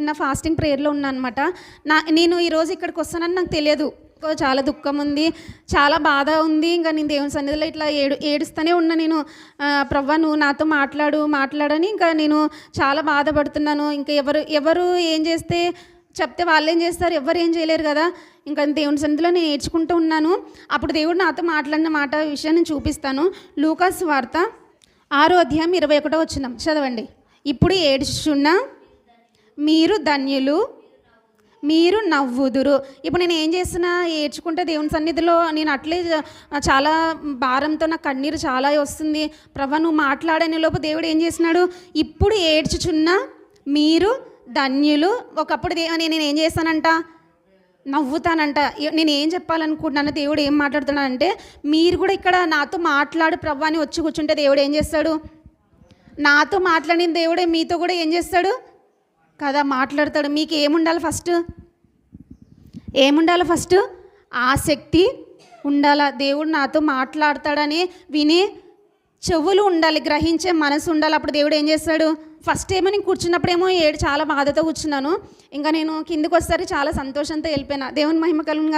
నిన్న ఫాస్టింగ్ ప్రేయర్లో ఉన్నాను అనమాట నా నేను ఈరోజు ఇక్కడికి వస్తానని నాకు తెలియదు. చాలా దుఃఖం ఉంది. చాలా బాధ ఉంది. ఇంకా నేను దేవుని సన్నిధిలో ఇట్లా ఏడు ఏడుస్తూనే ఉన్నా నేను. ఆ, ప్రవ్వా నువ్వు నాతో మాట్లాడు మాట్లాడని ఇంకా నేను చాలా బాధపడుతున్నాను. ఇంకా ఎవరు ఎవరు ఏం చేస్తే చెప్తే వాళ్ళు ఏం చేస్తారు? ఎవరు ఏం చేయలేరు కదా. ఇంకా దేవుని సన్నిధిలో నేను నేర్చుకుంటూ ఉన్నాను. అప్పుడు దేవుడు నాతో మాట్లాడిన మాట విషయాన్ని చూపిస్తాను. లూకాస్ వార్త ఆరో అధ్యాయం ఇరవై ఒకటో వచ్చినాం చదవండి. ఇప్పుడు ఏడుచున్నా మీరు ధన్యులు మీరు నవ్వుదురు. ఇప్పుడు నేను ఏం చేసినా ఏడ్చుకుంటే దేవుని సన్నిధిలో నేను అట్లే చాలా భారంతో నా కన్నీరు చాలా వస్తుంది. ప్రభా నువ్వు మాట్లాడని లోపు దేవుడు ఏం చేసినాడు ఇప్పుడు ఏడ్చుచున్న మీరు ధన్యులు. ఒకప్పుడు దేవ నేను ఏం చేశానంట నవ్వుతానంట. నేను ఏం చెప్పాలనుకుంటున్నాను దేవుడు ఏం మాట్లాడుతున్నానంటే మీరు కూడా ఇక్కడ నాతో మాట్లాడు ప్రభా అని వచ్చి కూర్చుంటే దేవుడు ఏం చేస్తాడు? నాతో మాట్లాడిన దేవుడే మీతో కూడా ఏం చేస్తాడు? కదా మాట్లాడతాడు. మీకు ఏముండాలి ఫస్ట్ ఏముండాలి ఫస్ట్ ఆసక్తి ఉండాలా? దేవుడు నాతో మాట్లాడతాడని వినే చెవులు ఉండాలి గ్రహించే మనసు ఉండాలి. అప్పుడు దేవుడు ఏం చేస్తాడు? ఫస్ట్ ఏమో నేను కూర్చున్నప్పుడేమో ఏడు చాలా బాధతో కూర్చున్నాను. ఇంకా నేను కిందకు వస్తారు చాలా సంతోషంతో వెళ్ళిపోయినా. దేవుని మహిమ కలుగును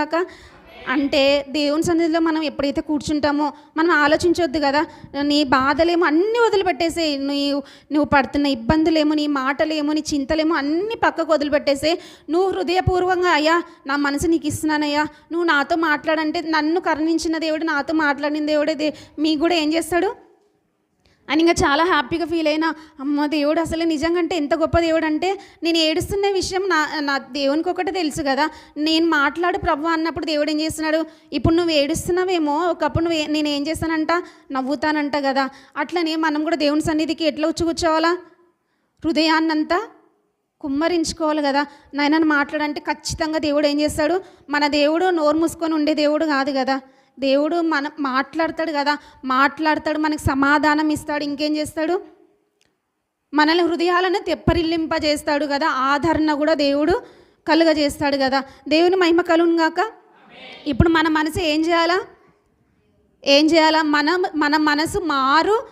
అంటే దేవుని సన్నిధిలో మనం ఎప్పుడైతే కూర్చుంటామో మనం ఆలోచించొద్దు కదా. నీ బాధలేమో అన్నీ వదిలిపెట్టేసే నీ నువ్వు పడుతున్న ఇబ్బందులేమో నీ మాటలేమో నీ చింతలేమో అన్నీ పక్కకు వదిలిపెట్టేసే నువ్వు హృదయపూర్వకంగా అయ్యా నా మనసు నీకు ఇస్తున్నానయ్యా. నువ్వు నాతో మాట్లాడంటే నన్ను కరుణించిన దేవుడు నాతో మాట్లాడిన దేవుడే దే మీకు కూడా ఏం చేస్తాడు? అని ఇంకా చాలా హ్యాపీగా ఫీల్ అయినా అమ్మ దేవుడు అసలు నిజంగా అంటే ఎంత గొప్ప దేవుడు అంటే నేను ఏడుస్తున్న విషయం నా నా దేవునికి ఒకటే తెలుసు కదా. నేను మాట్లాడు ప్రభు అన్నప్పుడు దేవుడు ఏం చేస్తున్నాడు? ఇప్పుడు నువ్వు ఏడుస్తున్నావేమో ఒకప్పుడు నువ్వు నేను ఏం చేస్తానంట? నవ్వుతానంట కదా. అట్లనే మనం కూడా దేవుని సన్నిధికి ఎట్లా వచ్చి కూర్చోవాలా? హృదయాన్నంతా కుమ్మరించుకోవాలి కదా. నాయన మాట్లాడంటే ఖచ్చితంగా దేవుడు ఏం చేస్తాడు? మన దేవుడు నోరు మూసుకొని ఉండే దేవుడు కాదు కదా. దేవుడు మన మాట్లాడతాడు కదా మాట్లాడతాడు మనకు సమాధానం ఇస్తాడు ఇంకేం చేస్తాడు? మనల్ని హృదయాలను తెప్పరిల్లింపజేస్తాడు కదా ఆదరణ కూడా దేవుడు కలుగజేస్తాడు కదా. దేవుని మహిమ కలుగును గాక? ఇప్పుడు మన మనసు ఏం చేయాలా? ఏం చేయాలా? మన మన మనసు మారు